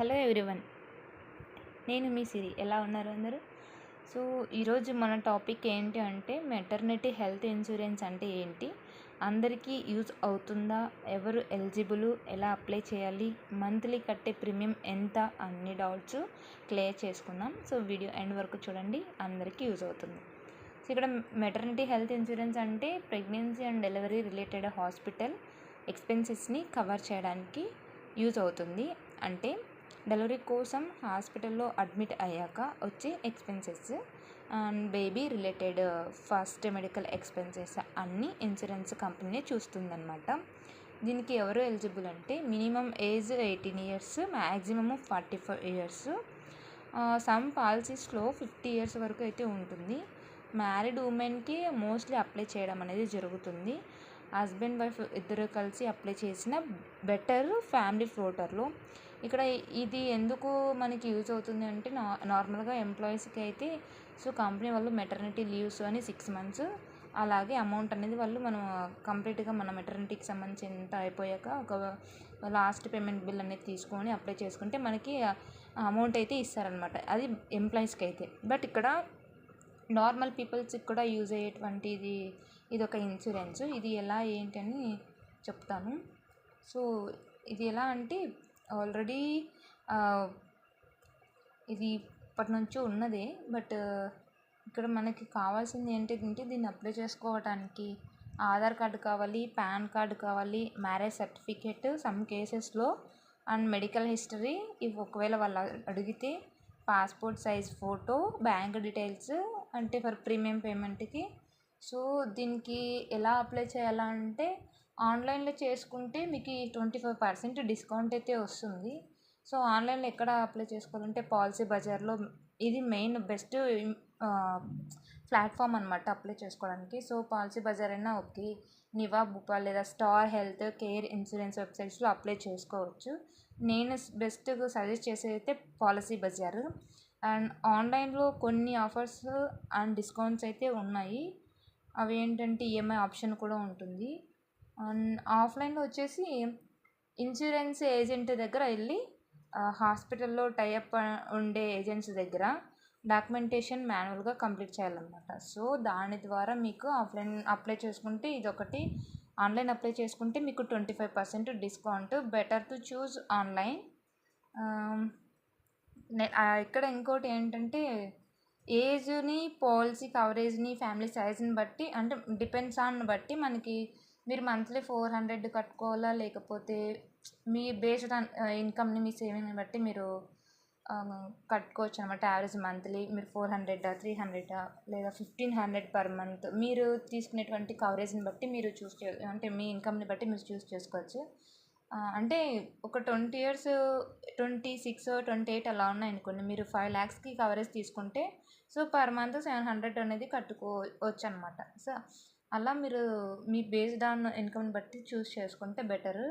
Hello everyone. నేను మీ సిరి. ఎలా ఉన్నారు అందరూ? సో ఈరోజు మన టాపిక్ ఏంటి అంటే మెటర్నిటీ హెల్త్ ఇన్సూరెన్స్ అంటే ఏంటి? అందరికీ యూజ్ అవుతుందా? ఎవరు ఎలిజిబుల్? ఎలా అప్లై చేయాలి? మంత్లీ కట్టే ప్రీమియం ఎంత? అన్ని డౌట్స్ క్లియర్ చేసుకుందాం. సో వీడియో ఎండ్ వరకు చూడండి. అందరికీ యూజ్ అవుతుంది. సో ఇక్కడ మెటర్నిటీ హెల్త్ ఇన్సూరెన్స్ అంటే pregnancy and delivery related hospital ఎక్స్పెన్సెస్ని cover చేయడానికి యూజ్ అవుతుంది. అంటే డెలివరీ కోసం హాస్పిటల్లో అడ్మిట్ అయ్యాక వచ్చే expenses and baby related first medical expenses అన్నీ ఇన్సూరెన్స్ కంపెనీ చూస్తుందన్నమాట. దీనికి ఎవరు ఎలిజిబుల్ అంటే minimum age eighteen years maximum forty five years. Some పాలసీస్లో fifty years వరకు అయితే ఉంటుంది. మ్యారీడ్ ఉమెన్కి మోస్ట్లీ అప్లై చేయడం అనేది జరుగుతుంది. హస్బెండ్ వైఫ్ ఇద్దరు కలిసి అప్లై చేసిన బెటర్ ఫ్యామిలీ ఫ్లోటర్లో. ఇక్కడ ఇది ఎందుకు మనకి యూజ్ అవుతుంది అంటే నా నార్మల్గా ఎంప్లాయీస్కి అయితే సో కంపెనీ వాళ్ళు మెటర్నిటీ లీవ్స్ అని సిక్స్ మంత్స్ అలాగే అమౌంట్ అనేది వాళ్ళు మనం కంప్లీట్గా మన మెటర్నిటీకి సంబంధించి ఎంత అయిపోయాక ఒక లాస్ట్ పేమెంట్ బిల్ అనేది తీసుకొని అప్లై చేసుకుంటే మనకి అమౌంట్ అయితే ఇస్తారనమాట అది ఎంప్లాయీస్కి అయితే. బట్ ఇక్కడ నార్మల్ పీపుల్స్కి కూడా యూజ్ అయ్యేటువంటిది ఇది ఒక ఇన్సూరెన్స్. ఇది ఎలా ఏంటి అని చెప్తాను. సో ఇది ఎలా అంటే ఆల్రెడీ ఇది ఇప్పటి నుంచో ఉన్నదే బట్ ఇక్కడ మనకి కావాల్సింది ఏంటంటే దీన్ని అప్లై చేసుకోవడానికి ఆధార్ కార్డు కావాలి పాన్ కార్డు కావాలి మ్యారేజ్ సర్టిఫికేట్ సమ్ కేసెస్లో అండ్ మెడికల్ హిస్టరీ. ఇవి ఒకవేళ వాళ్ళు అడిగితే passport size photo bank details అంటే ఫర్ ప్రీమియం పేమెంట్కి సో దీనికి ఎలా అప్లై చేయాలంటే ఆన్లైన్లో చేసుకుంటే మీకు ట్వంటీ ఫైవ్ పర్సెంట్ డిస్కౌంట్ అయితే వస్తుంది. సో ఆన్లైన్లో ఎక్కడ అప్లై చేసుకోవాలంటే పాలసీ బజార్లో ఇది మెయిన్ బెస్ట్ ప్లాట్ఫామ్ అనమాట అప్లై చేసుకోవడానికి. సో పాలసీ బజార్ అయినా ఓకే. నివా బుపా లేదా స్టార్ హెల్త్ కేర్ ఇన్సూరెన్స్ వెబ్సైట్స్లో అప్లై చేసుకోవచ్చు. నేను బెస్ట్ సజెస్ట్ చేసేది అయితే పాలసీ బజార్. అండ్ ఆన్లైన్లో కొన్ని ఆఫర్స్ అండ్ డిస్కౌంట్స్ అయితే ఉన్నాయి. అవి ఏంటంటే ఈఎంఐ ఆప్షన్ కూడా ఉంటుంది. అండ్ ఆఫ్లైన్లో వచ్చేసి ఇన్సూరెన్స్ ఏజెంట్ దగ్గర వెళ్ళి హాస్పిటల్లో టైఅప్ ఉండే ఏజెంట్స్ దగ్గర డాక్యుమెంటేషన్ మాన్యువల్గా కంప్లీట్ చేయాలన్నమాట. సో దాని ద్వారా మీకు ఆఫ్లైన్ అప్లై చేసుకుంటే ఇదొకటి. ఆన్లైన్ అప్లై చేసుకుంటే మీకు twenty five percent discount. Better to choose online. ఇక్కడ ఇంకోటి ఏంటంటే ఏజ్ని పాలసీ కవరేజ్ని ఫ్యామిలీ సైజ్ని బట్టి అంటే డిపెండ్స్ ఆన్ బట్టి మనకి మీరు మంత్లీ ఫోర్ హండ్రెడ్ కట్టుకోవాలా? లేకపోతే మీ బేస్డ్ ఆన్ ఇన్కమ్ని మీ సేవింగ్ని బట్టి మీరు కట్టుకోవచ్చు అనమాట యావరేజ్ మంత్లీ. మీరు ఫోర్ హండ్రెడ్ త్రీ హండ్రెడ్ లేదా ఫిఫ్టీన్ హండ్రెడ్ పర్ మంత్ మీరు తీసుకునేటువంటి కవరేజ్ని బట్టి మీరు చూస్ చే అంటే మీ ఇన్కమ్ని బట్టి మీరు చూస్ చేసుకోవచ్చు. అంటే ఒక twenty years twenty six twenty eight అలా ఉన్నాయి అనుకోండి మీరు ఫైవ్ ల్యాక్స్కి కవరేజ్ తీసుకుంటే so per month seven hundred అనేది కట్టుకోవచ్చు అనమాట సో అలా మీరు మీ బేస్డ్ ఆన్ ఇన్కమ్ని బట్టి చూస్ చేసుకుంటే బెటర్.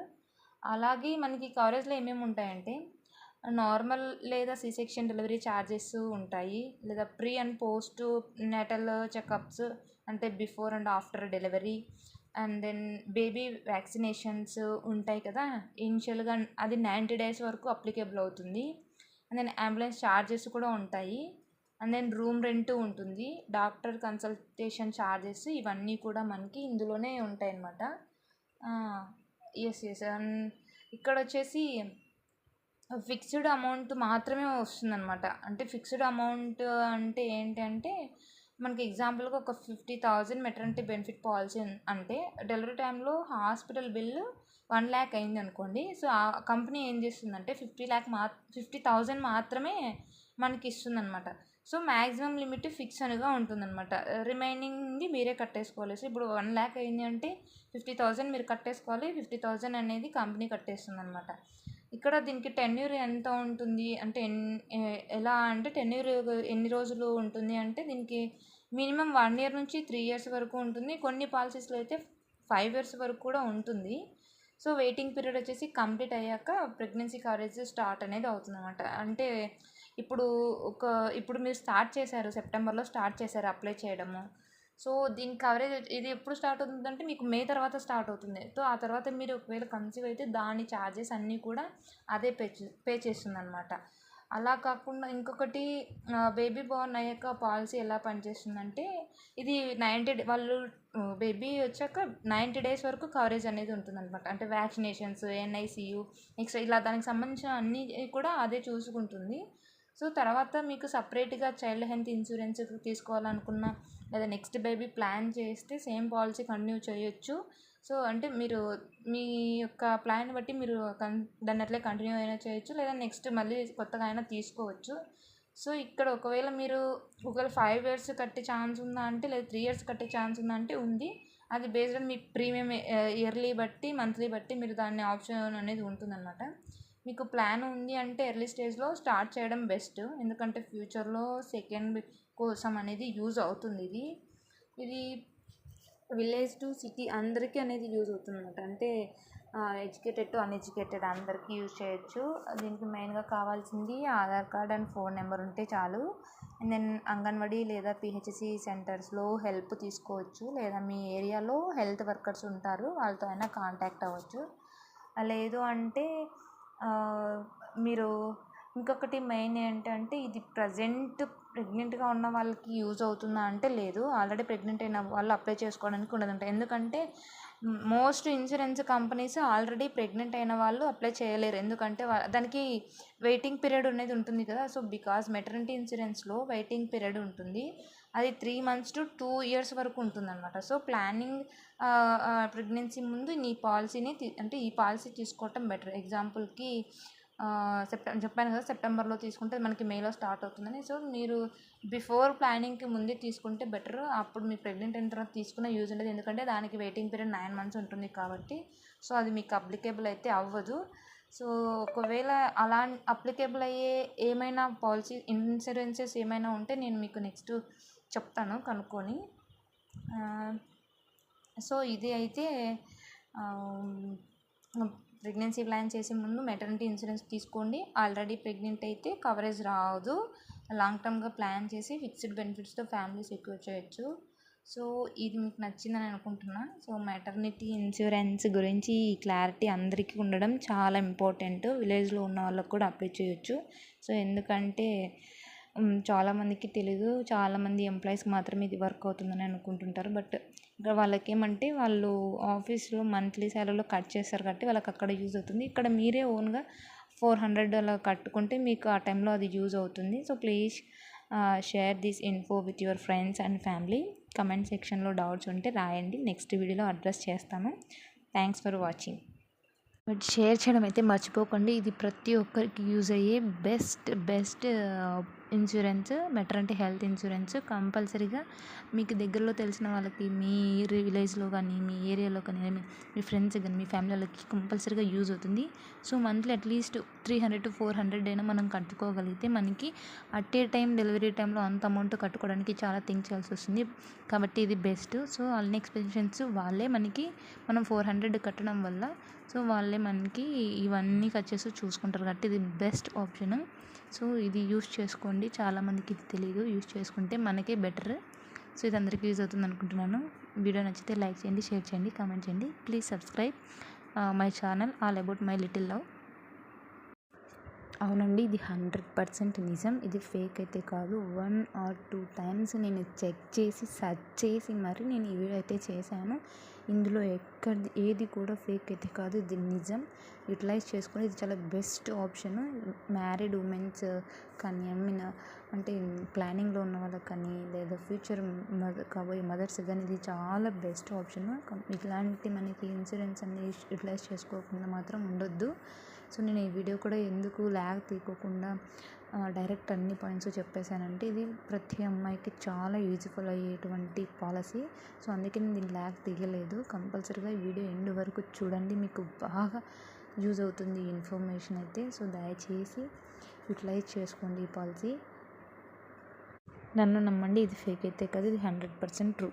అలాగే మనకి కవరేజ్లో ఏమేమి ఉంటాయంటే నార్మల్ లేదా సి సెక్షన్ డెలివరీ ఛార్జెస్ ఉంటాయి. లేదా pre and post natal checkups అంటే before and after delivery. And then baby vaccinations ఉంటాయి కదా ఇనిషియల్గా అది నైంటీ డేస్ వరకు అప్లికేబుల్ అవుతుంది. అండ్ దెన్ అంబులెన్స్ ఛార్జెస్ కూడా ఉంటాయి. అండ్ దెన్ రూమ్ రెంట్ ఉంటుంది. డాక్టర్ కన్సల్టేషన్ ఛార్జెస్ ఇవన్నీ కూడా మనకి ఇందులోనే ఉంటాయి అన్నమాట ఎస్ ఎస్ అండ్ ఇక్కడ వచ్చేసి ఫిక్స్డ్ అమౌంట్ మాత్రమే వస్తుందన్నమాట. అంటే ఫిక్స్డ్ అమౌంట్ అంటే ఏంటి అంటే మనకి ఎగ్జాంపుల్గా ఒక fifty thousand maternity benefit policy అంటే డెలివరీ టైంలో హాస్పిటల్ బిల్లు వన్ ల్యాక్ అయింది అనుకోండి సో ఆ కంపెనీ ఏం చేస్తుందంటే ఫిఫ్టీ ల్యాక్ మా ఫిఫ్టీ థౌజండ్ మాత్రమే మనకి ఇస్తుందన్నమాట. సో మ్యాక్సిమం లిమిట్ ఫిక్స్ అనుగా ఉంటుందన్నమాట. రిమైనింగ్ది మీరే కట్టేసుకోవాలి. సో ఇప్పుడు వన్ ల్యాక్ అయింది అంటే ఫిఫ్టీ థౌజండ్ మీరు కట్టేసుకోవాలి. ఫిఫ్టీ థౌజండ్ అనేది కంపెనీ కట్టేస్తుంది అనమాట ఇక్కడ దీనికి టెన్యూర్ ఎంత ఉంటుంది? అంటే ఎలా అంటే టెన్యూర్ ఎన్ని రోజులు ఉంటుంది అంటే దీనికి మినిమం వన్ ఇయర్ నుంచి త్రీ ఇయర్స్ వరకు ఉంటుంది. కొన్ని పాలసీస్లో అయితే ఫైవ్ ఇయర్స్ వరకు కూడా ఉంటుంది. సో వెయిటింగ్ పీరియడ్ వచ్చేసి కంప్లీట్ అయ్యాక ప్రెగ్నెన్సీ కవరేజ్ స్టార్ట్ అనేది అవుతుంది అనమాట అంటే ఇప్పుడు ఒక ఇప్పుడు మీరు స్టార్ట్ చేశారు సెప్టెంబర్లో స్టార్ట్ చేశారు అప్లై చేయడము. సో దీని కవరేజ్ ఇది ఎప్పుడు స్టార్ట్ అవుతుందంటే మీకు మే తర్వాత స్టార్ట్ అవుతుంది. సో ఆ తర్వాత మీరు ఒకవేళ కన్సీవ్ అయితే దాని ఛార్జెస్ అన్నీ కూడా అదే పే పే చేస్తుంది అనమాట అలా కాకుండా ఇంకొకటి బేబీ బోర్న్ అయ్యాక పాలసీ ఎలా పనిచేస్తుందంటే ఇది నైంటీ వాళ్ళు బేబీ వచ్చాక నైంటీ డేస్ వరకు కవరేజ్ అనేది ఉంటుందన్నమాట. అంటే వ్యాక్సినేషన్స్ ఎన్ఐసియు నెక్స్ట్ ఇలా దానికి సంబంధించిన అన్నీ కూడా అదే చూసుకుంటుంది. సో తర్వాత మీకు సపరేట్గా చైల్డ్ హెల్త్ ఇన్సూరెన్స్ తీసుకోవాలనుకున్న లేదా నెక్స్ట్ బేబీ ప్లాన్ చేస్తే సేమ్ పాలసీ కంటిన్యూ చేయొచ్చు. సో అంటే మీరు మీ యొక్క ప్లాన్ బట్టి మీరు కన్ దాన్ని అట్లే కంటిన్యూ అయినా చేయొచ్చు లేదా నెక్స్ట్ మళ్ళీ కొత్తగా అయినా తీసుకోవచ్చు. సో ఇక్కడ ఒకవేళ మీరు ఒకవేళ ఫైవ్ ఇయర్స్ కట్టే ఛాన్స్ ఉందా అంటే లేదా త్రీ ఇయర్స్ కట్టే ఛాన్స్ ఉందా అంటే ఉంది. అది బేస్డ్ ఆన్ మీ ప్రీమియం ఇయర్లీ బట్టి మంత్లీ బట్టి మీరు దాన్ని ఆప్షన్ అనేది ఉంటుందన్నమాట. మీకు ప్లాన్ ఉంది అంటే ఎర్లీ స్టేజ్లో స్టార్ట్ చేయడం బెస్ట్. ఎందుకంటే ఫ్యూచర్లో సెకండ్ కోసం అనేది యూజ్ అవుతుంది ఇది. ఇది విలేజ్ టు సిటీ అందరికీ అనేది యూజ్ అవుతుందన్నమాట. అంటే ఎడ్యుకేటెడ్ టు అన్ఎడ్యుకేటెడ్ అందరికీ యూజ్ చేయొచ్చు. దీనికి మెయిన్గా కావాల్సింది Aadhaar card and phone number ఉంటే చాలు. అండ్ దెన్ అంగన్వాడీ లేదా పిహెచ్సి సెంటర్స్లో హెల్ప్ తీసుకోవచ్చు. లేదా మీ ఏరియాలో హెల్త్ వర్కర్స్ ఉంటారు వాళ్ళతో అయినా కాంటాక్ట్ అవ్వచ్చు. లేదు అంటే మీరు ఇంకొకటి మెయిన్ ఏంటంటే ఇది ప్రజెంట్ ప్రెగ్నెంట్గా ఉన్న వాళ్ళకి యూజ్ అవుతుందా అంటే లేదు. ఆల్రెడీ ప్రెగ్నెంట్ అయిన వాళ్ళు అప్లై చేసుకోవడానికి ఉండదంట. ఎందుకంటే most insurance companies already pregnant అయిన వాళ్ళు అప్లై చేయలేరు. ఎందుకంటే దానికి వెయిటింగ్ పీరియడ్ అనేది ఉంటుంది కదా. సో బికాస్ మెటర్నిటీ ఇన్సూరెన్స్లో వెయిటింగ్ పీరియడ్ ఉంటుంది. అది three months to two years వరకు ఉంటుందన్నమాట. సో ప్లానింగ్ ప్రెగ్నెన్సీ ముందు నీ పాలసీని అంటే ఈ పాలసీ తీసుకోవటం బెటర్. ఎగ్జాంపుల్కి సెప్టెంబర్ చెప్పాను కదా సెప్టెంబర్లో తీసుకుంటే మనకి మేలో స్టార్ట్ అవుతుందని. సో మీరు బిఫోర్ ప్లానింగ్కి ముందే తీసుకుంటే బెటర్. అప్పుడు మీరు ప్రెగ్నెంట్ అయిన తర్వాత తీసుకున్న యూజ్ ఉండదు. ఎందుకంటే దానికి వెయిటింగ్ పీరియడ్ నైన్ మంత్స్ ఉంటుంది కాబట్టి. సో అది మీకు అప్లికేబుల్ అయితే అవ్వదు. సో ఒకవేళ అలా అప్లికేబుల్ అయ్యే ఏమైనా పాలసీ ఇన్సూరెన్సెస్ ఏమైనా ఉంటే నేను మీకు నెక్స్ట్ చెప్తాను కనుక్కొని. సో ఇది అయితే ప్రెగ్నెన్సీ ప్లాన్ చేసే ముందు మెటర్నిటీ ఇన్సూరెన్స్ తీసుకోండి. ఆల్రెడీ ప్రెగ్నెంట్ అయితే కవరేజ్ రాదు. లాంగ్ టర్మ్గా ప్లాన్ చేసి ఫిక్స్డ్ బెనిఫిట్స్తో ఫ్యామిలీ సెక్యూర్ చేయొచ్చు. సో ఇది మీకు నచ్చిందని అనుకుంటున్నా. సో మెటర్నిటీ ఇన్సూరెన్స్ గురించి ఈ క్లారిటీ అందరికీ ఉండడం చాలా ఇంపార్టెంట్ విలేజ్లో ఉన్న వాళ్ళకు కూడా అప్లై చేయొచ్చు. సో ఎందుకంటే చాలామందికి తెలియదు చాలామంది ఎంప్లాయీస్కి మాత్రమే ఇది వర్క్ అవుతుందని అనుకుంటుంటారు. బట్ ఇక్కడ వాళ్ళకి ఏమంటే వాళ్ళు ఆఫీస్లో మంత్లీ శాలరీలో కట్ చేస్తారు కాబట్టి వాళ్ళకి అక్కడ యూజ్ అవుతుంది. ఇక్కడ మీరే ఓన్గా ఫోర్ హండ్రెడ్ అలా కట్టుకుంటే మీకు ఆ టైంలో అది యూజ్ అవుతుంది. So please share this info with your friends and family. Comment సెక్షన్లో డౌట్స్ ఉంటే రాయండి. నెక్స్ట్ వీడియోలో అడ్రస్ చేస్తాను. Thanks for watching. But share చేయడం అయితే మర్చిపోకండి. ఇది ప్రతి ఒక్కరికి యూజ్ అయ్యే best best insurance maternity health insurance కంపల్సరీగా మీకు దగ్గరలో తెలిసిన వాళ్ళకి మీ విలేజ్లో కానీ మీ ఏరియాలో కానీ మీ ఫ్రెండ్స్ కానీ మీ ఫ్యామిలీ వాళ్ళకి కంపల్సరీగా యూజ్ అవుతుంది. So monthly at least three hundred to four hundred అయినా మనం కట్టుకోగలిగితే మనకి అట్ ఏ టైం డెలివరీ టైంలో అంత అమౌంట్ కట్టుకోవడానికి చాలా థింక్ చేయాల్సి వస్తుంది. కాబట్టి ఇది బెస్ట్. సో అన్ని ఎక్స్పెన్షన్స్ వాళ్ళే మనకి మనం ఫోర్ హండ్రెడ్ కట్టడం వల్ల సో వాళ్ళే మనకి ఇవన్నీ ఖర్చెస్ చూసుకుంటారు. కాబట్టి ఇది బెస్ట్ ఆప్షన్. సో ఇది యూస్ చేసుకోండి. చాలామందికి ఇది తెలియదు యూస్ చేసుకుంటే మనకే బెటర్. సో ఇది అందరికీ యూజ్ అవుతుంది అనుకుంటున్నాను. వీడియో నచ్చితే లైక్ చేయండి షేర్ చేయండి కామెంట్ చేయండి. Please subscribe my channel all about my little love. అవునండి ఇది హండ్రెడ్ పర్సెంట్ నిజం. ఇది ఫేక్ అయితే కాదు. వన్ ఆర్ టూ టైమ్స్ నేను చెక్ చేసి సెర్చ్ చేసి మరి నేను ఈ వీడియో అయితే చేశాను. ఇందులో ఎక్కడ ఏది కూడా ఫేక్ అయితే కాదు. ఇది నిజం. యూటిలైజ్ చేసుకుని ఇది చాలా బెస్ట్ ఆప్షన్ మ్యారీడ్ ఉమెన్స్ కానీ ఐ మీన్ అంటే ప్లానింగ్లో ఉన్న వాళ్ళకి కానీ లేదా ఫ్యూచర్ మదర్ కాబోయే మదర్స్ కానీ ఇది చాలా బెస్ట్ ఆప్షన్ ఇట్లాంటి మనకి ఇన్సూరెన్స్ అన్ని యూటిలైజ్ చేసుకోకుండా మాత్రం ఉండొద్దు. సో నేను ఈ వీడియో కూడా ఎందుకు ల్యాగ్ తీకోకుండా డైరెక్ట్ అన్ని పాయింట్స్ చెప్పేశానంటే ఇది ప్రతి అమ్మాయికి చాలా యూజ్ఫుల్ అయ్యేటువంటి పాలసీ సో అందుకే నేను దీన్ని ల్యాగ్ తీయలేదు. కంపల్సరీగా ఈ వీడియో ఎండ్ వరకు చూడండి. మీకు బాగా యూజ్ అవుతుంది ఈ ఇన్ఫర్మేషన్ అయితే. సో దయచేసి యూటిలైజ్ చేసుకోండి ఈ పాలసీ నన్ను నమ్మండి ఇది ఫేక్ అయితే కాదు ఇది హండ్రెడ్ పర్సెంట్ ట్రూ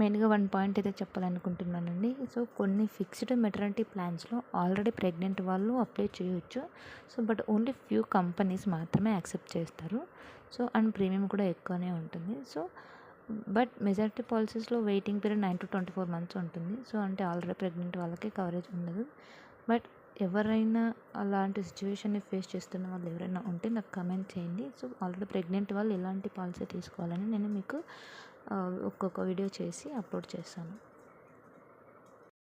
మెయిన్గా వన్ పాయింట్ అయితే చెప్పాలనుకుంటున్నానండి. సో కొన్ని ఫిక్స్డ్ మెటర్నిటీ ప్లాన్స్లో ఆల్రెడీ ప్రెగ్నెంట్ వాళ్ళు అప్లై చేయొచ్చు. So but only few companies మాత్రమే యాక్సెప్ట్ చేస్తారు. సో అండ్ ప్రీమియం కూడా ఎక్కువనే ఉంటుంది. So but majority పాలసీస్లో waiting period nine to twenty four months ఉంటుంది. సో అంటే ఆల్రెడీ ప్రెగ్నెంట్ వాళ్ళకి కవరేజ్ ఉండదు. బట్ ఎవరైనా అలాంటి సిచ్యువేషన్ని ఫేస్ చేస్తున్న వాళ్ళు ఎవరైనా ఉంటే నాకు కమెంట్ చేయండి. సో ఆల్రెడీ ప్రెగ్నెంట్ వాళ్ళు ఎలాంటి పాలసీ తీసుకోవాలని నేను మీకు ఒక్కొక్క వీడియో చేసి అప్లోడ్ చేస్తాను.